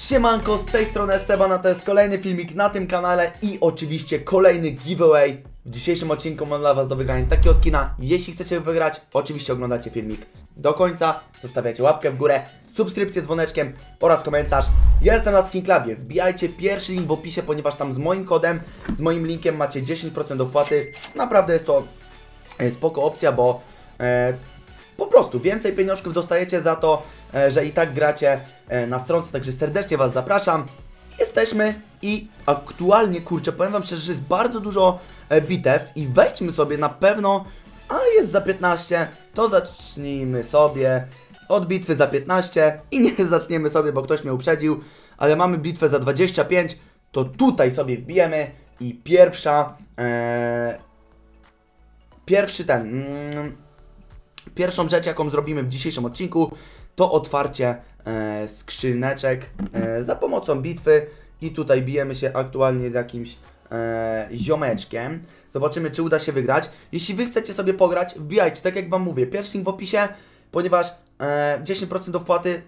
Siemanko, z tej strony Esteban, a to jest kolejny filmik na tym kanale i oczywiście kolejny giveaway. W dzisiejszym odcinku mam dla Was do wygrania takiego skina. Jeśli chcecie wygrać, oczywiście oglądacie filmik do końca, zostawiacie łapkę w górę, subskrypcję z dzwoneczkiem oraz komentarz. Jestem na Skin Clubie, wbijajcie pierwszy link w opisie, ponieważ tam z moim kodem, z moim linkiem macie 10% do wpłaty. Naprawdę jest to e, spoko opcja, bo e, po prostu więcej pieniążków dostajecie za to, że i tak gracie e, na stronce, także serdecznie Was zapraszam. Jesteśmy i aktualnie, kurczę, powiem Wam szczerze, że jest bardzo dużo e, bitew i wejdźmy sobie na pewno, a jest za 15, to zacznijmy sobie od bitwy za 15 i nie zaczniemy sobie, bo ktoś mnie uprzedził, ale mamy bitwę za 25, to tutaj sobie wbijemy i pierwsza, e, pierwszy ten, mm, Pierwszą rzecz, jaką zrobimy w dzisiejszym odcinku, to otwarcie e, skrzyneczek e, za pomocą bitwy i tutaj bijemy się aktualnie z jakimś e, ziomeczkiem. Zobaczymy, czy uda się wygrać. Jeśli Wy chcecie sobie pograć, wbijajcie, tak jak Wam mówię, pierwszy link w opisie, ponieważ e, 10% do wpłaty,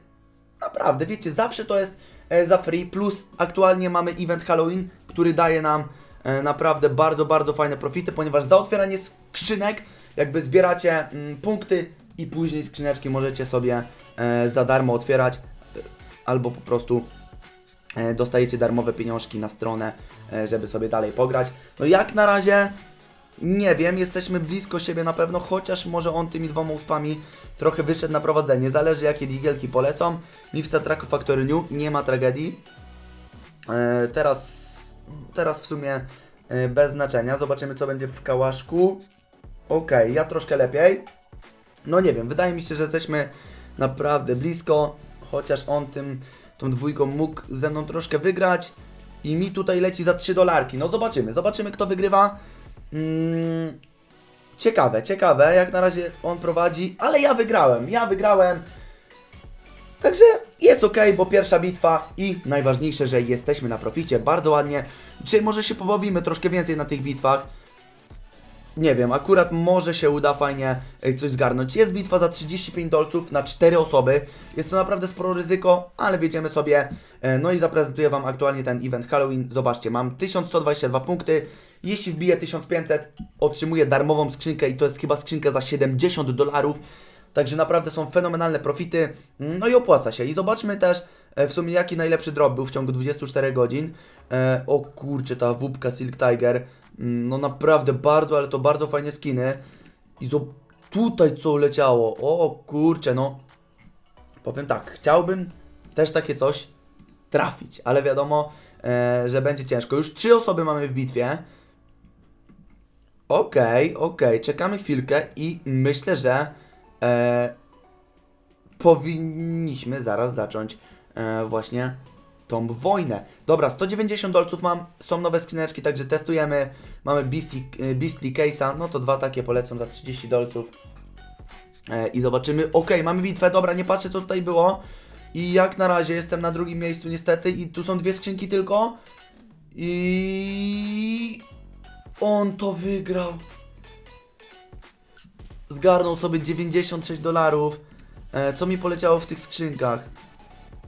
naprawdę, wiecie, zawsze to jest e, za free, plus aktualnie mamy event Halloween, który daje nam e, naprawdę bardzo, bardzo fajne profity, ponieważ za otwieranie skrzynek jakby zbieracie mm, punkty i później skrzyneczki możecie sobie za darmo otwierać e, albo po prostu e, dostajecie darmowe pieniążki na stronę, e, żeby sobie dalej pograć. No jak na razie nie wiem, jesteśmy blisko siebie na pewno, chociaż może on tymi dwoma uspami trochę wyszedł na prowadzenie. Zależy jakie digielki polecą. Mi w Satraku Factory New nie ma tragedii. E, teraz, teraz w sumie e, bez znaczenia. Zobaczymy co będzie w kałaszku. Okej, ja troszkę lepiej. No nie wiem, wydaje mi się, że jesteśmy naprawdę blisko, chociaż on tym, tą dwójką mógł ze mną troszkę wygrać i mi tutaj leci za 3 dolarki. No zobaczymy, zobaczymy kto wygrywa. Mm, ciekawe, ciekawe, jak na razie on prowadzi, ale ja wygrałem, ja wygrałem. Także jest ok, bo pierwsza bitwa i najważniejsze, że jesteśmy na proficie, bardzo ładnie. Dzisiaj może się pobawimy troszkę więcej na tych bitwach nie wiem, akurat może się uda fajnie e, coś zgarnąć. Jest bitwa za 35 dolców na 4 osoby. Jest to naprawdę sporo ryzyko, ale wiedziemy sobie. E, No i zaprezentuję Wam aktualnie ten event Halloween. Zobaczcie, mam 1122 punkty. Jeśli wbiję 1500, otrzymuję darmową skrzynkę i to jest chyba skrzynka za 70 dolarów. Także naprawdę są fenomenalne profity. No i opłaca się. I zobaczmy też e, w sumie jaki najlepszy drop był w ciągu 24 godzin. O kurczę, ta wupka Silk Tiger. No naprawdę bardzo, ale to bardzo fajne skiny. I zo- tutaj co leciało. O kurczę, no. Powiem tak, chciałbym też takie coś trafić, ale wiadomo, e, że będzie ciężko. Już trzy osoby mamy w bitwie. Okej, okej, czekamy chwilkę i myślę, że e, powinniśmy zaraz zacząć e, właśnie tą wojnę. Dobra, 190 dolców mam, są nowe skrzyneczki, także testujemy. Mamy Beastly, e, Beastly Case'a, no to dwa takie polecą za 30 dolców. E, I zobaczymy. Okej, mamy bitwę, dobra, nie patrzę co tutaj było. I jak na razie jestem na drugim miejscu niestety i tu są dwie skrzynki tylko. I on to wygrał. Zgarnął sobie 96 dolarów. E, co mi poleciało w tych skrzynkach?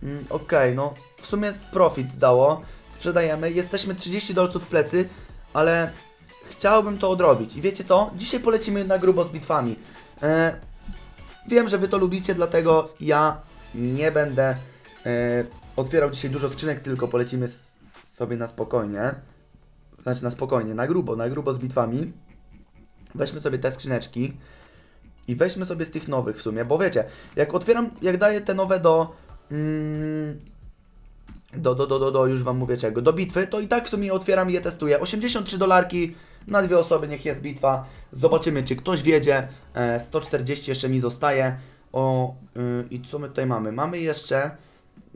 Mm, Okej, no w sumie profit dało. Sprzedajemy. Jesteśmy 30 dolców w plecy, ale chciałbym to odrobić. I wiecie co? Dzisiaj polecimy na grubo z bitwami. E, wiem, że wy to lubicie, dlatego ja nie będę e, otwierał dzisiaj dużo skrzynek, tylko polecimy sobie na spokojnie. Znaczy na spokojnie, na grubo, na grubo z bitwami. Weźmy sobie te skrzyneczki. I weźmy sobie z tych nowych w sumie, bo wiecie, jak otwieram, jak daję te nowe do. Mm, do, do, do, do, do, już wam mówię czego, do bitwy, to i tak w sumie otwieram i je testuję. 83 dolarki na dwie osoby, niech jest bitwa. Zobaczymy, czy ktoś wiedzie. E, 140 jeszcze mi zostaje. O, y, i co my tutaj mamy? Mamy jeszcze.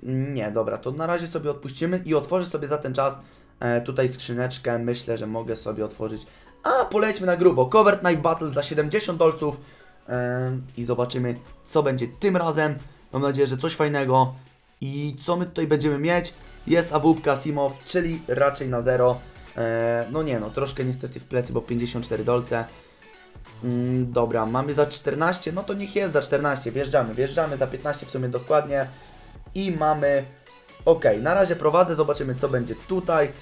Nie, dobra, to na razie sobie odpuścimy i otworzę sobie za ten czas e, tutaj skrzyneczkę. Myślę, że mogę sobie otworzyć. A, polećmy na grubo. Covered Knife Battle za 70 dolców. Em, I zobaczymy, co będzie tym razem. Mam nadzieję, że coś fajnego. I co my tutaj będziemy mieć? Jest AWP Simow, czyli raczej na zero. E, no nie no, troszkę niestety w plecy, bo 54 dolce. Mm, dobra, mamy za 14, no to niech jest za 14, wjeżdżamy, wjeżdżamy za 15 w sumie dokładnie. I mamy Okej, na razie prowadzę, zobaczymy co będzie tutaj.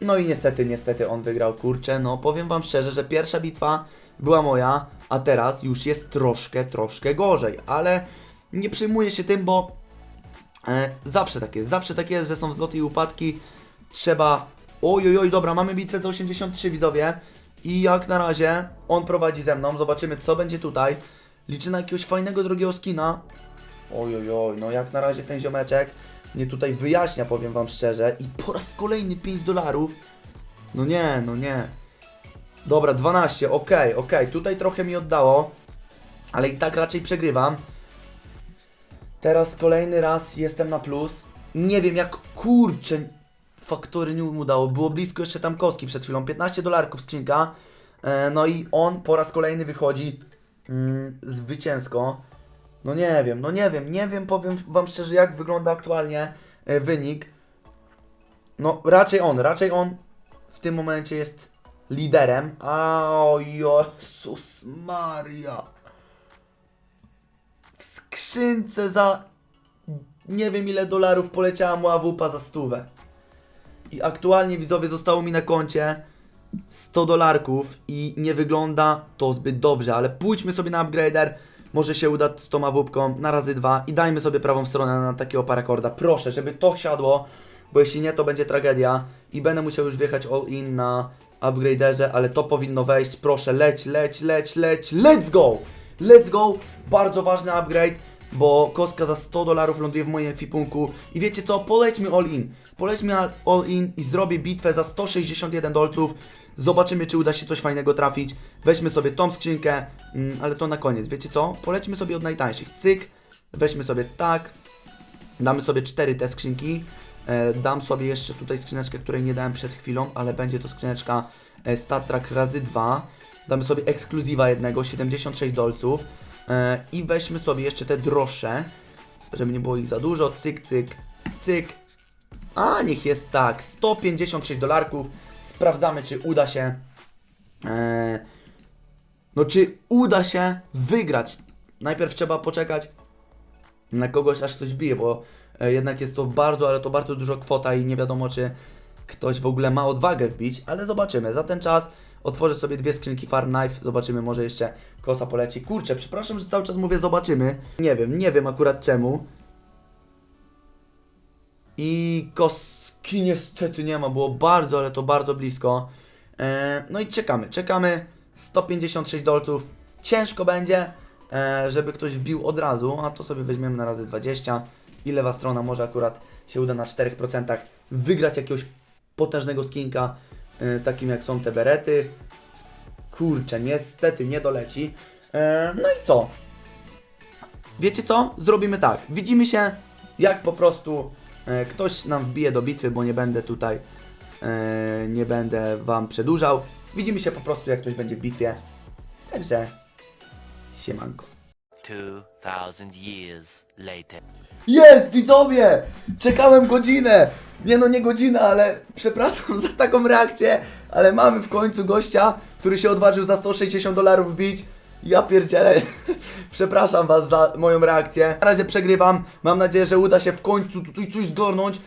No i niestety, niestety on wygrał, kurczę, no powiem wam szczerze, że pierwsza bitwa była moja, a teraz już jest troszkę, troszkę gorzej, ale nie przejmuję się tym, bo e, zawsze tak jest, zawsze tak jest, że są wzloty i upadki, trzeba, oj, oj, dobra, mamy bitwę za 83 widzowie i jak na razie on prowadzi ze mną, zobaczymy co będzie tutaj, liczę na jakiegoś fajnego drugiego skina, oj, oj, oj, no jak na razie ten ziomeczek mnie tutaj wyjaśnia, powiem wam szczerze. I po raz kolejny 5 dolarów. No nie, no nie. Dobra, 12, okej, okej. Tutaj trochę mi oddało. Ale i tak raczej przegrywam. Teraz kolejny raz jestem na plus. Nie wiem jak kurczę faktory nie mu dało. Było blisko jeszcze tam kostki przed chwilą. 15 dolarków skrzynka. E, no i on po raz kolejny wychodzi mm, zwycięsko. No nie wiem, no nie wiem, nie wiem, powiem wam szczerze, jak wygląda aktualnie e, wynik. No raczej on, raczej on w tym momencie jest liderem. A Jezus Maria. W skrzynce za nie wiem ile dolarów poleciała mu AWP za stówę. I aktualnie widzowie zostało mi na koncie 100 dolarków i nie wygląda to zbyt dobrze, ale pójdźmy sobie na upgrader. Może się uda z tą awupką na razy dwa i dajmy sobie prawą stronę na takiego parakorda. Proszę, żeby to siadło, bo jeśli nie, to będzie tragedia i będę musiał już wjechać all in na upgraderze, ale to powinno wejść. Proszę, leć, leć, leć, leć, let's go! Let's go! Bardzo ważny upgrade, bo kostka za 100 dolarów ląduje w moim fipunku i wiecie co, polećmy all in. Polećmy all in i zrobię bitwę za 161 dolców. Zobaczymy, czy uda się coś fajnego trafić. Weźmy sobie tą skrzynkę, mm, ale to na koniec. Wiecie co? Polećmy sobie od najtańszych. Cyk, weźmy sobie tak. Damy sobie cztery te skrzynki. E, dam sobie jeszcze tutaj skrzyneczkę, której nie dałem przed chwilą, ale będzie to skrzyneczka e, Star Trek razy 2. Damy sobie ekskluzywa jednego, 76 dolców. E, I weźmy sobie jeszcze te droższe, żeby nie było ich za dużo. Cyk, cyk, cyk. A niech jest tak, 156 dolarków. Sprawdzamy, czy uda się. No, czy uda się wygrać. Najpierw trzeba poczekać na kogoś, aż coś bije, bo jednak jest to bardzo, ale to bardzo dużo kwota i nie wiadomo, czy ktoś w ogóle ma odwagę wbić, ale zobaczymy. Za ten czas otworzę sobie dwie skrzynki Farm Knife, zobaczymy, może jeszcze kosa poleci. Kurczę, przepraszam, że cały czas mówię zobaczymy. Nie wiem, nie wiem akurat czemu. I koski niestety nie ma, było bardzo, ale to bardzo blisko. E, no i czekamy, czekamy. 156 dolców. Ciężko będzie, e, żeby ktoś wbił od razu, a to sobie weźmiemy na razy 20. I lewa strona może akurat się uda na 4% wygrać jakiegoś potężnego skinka, e, takim jak są te berety. Kurczę, niestety nie doleci. E, no i co? Wiecie co? Zrobimy tak. Widzimy się, jak po prostu e, ktoś nam wbije do bitwy, bo nie będę tutaj, e, nie będę wam przedłużał. Widzimy się po prostu, jak ktoś będzie w bitwie. Także, siemanko. 2,000 years later. Jest, widzowie! Czekałem godzinę! Nie no, nie godzinę, ale przepraszam za taką reakcję, ale mamy w końcu gościa, który się odważył za 160 dolarów bić. Ja pierdzielę. Przepraszam was za moją reakcję. Na razie przegrywam. Mam nadzieję, że uda się w końcu tutaj coś zgarnąć.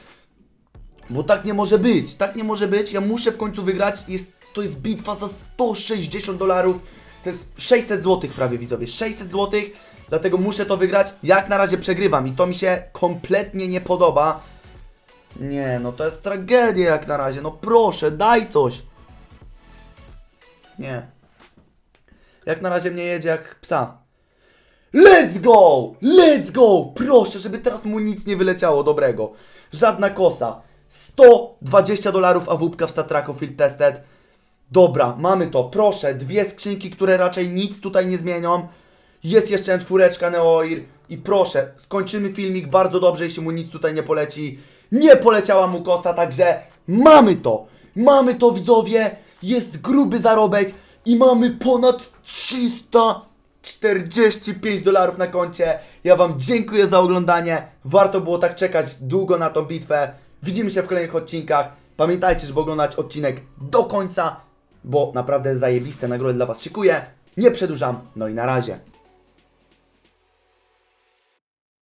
Bo tak nie może być, tak nie może być. Ja muszę w końcu wygrać. Jest, to jest bitwa za 160 dolarów. To jest 600 zł prawie widzowie. 600 zł. Dlatego muszę to wygrać. Jak na razie przegrywam i to mi się kompletnie nie podoba. Nie, no to jest tragedia jak na razie. No proszę, daj coś. Nie. Jak na razie mnie jedzie jak psa. Let's go! Let's go! Proszę, żeby teraz mu nic nie wyleciało dobrego. Żadna kosa. 120 dolarów awupka w Statraco Field Tested. Dobra, mamy to. Proszę, dwie skrzynki, które raczej nic tutaj nie zmienią. Jest jeszcze czwóreczka Neoir. I proszę, skończymy filmik bardzo dobrze, jeśli mu nic tutaj nie poleci. Nie poleciała mu kosa, także mamy to. Mamy to, widzowie. Jest gruby zarobek i mamy ponad 345 dolarów na koncie. Ja Wam dziękuję za oglądanie. Warto było tak czekać długo na tą bitwę. Widzimy się w kolejnych odcinkach. Pamiętajcie, żeby oglądać odcinek do końca, bo naprawdę zajebiste nagrody dla Was szykuję. Nie przedłużam, no i na razie.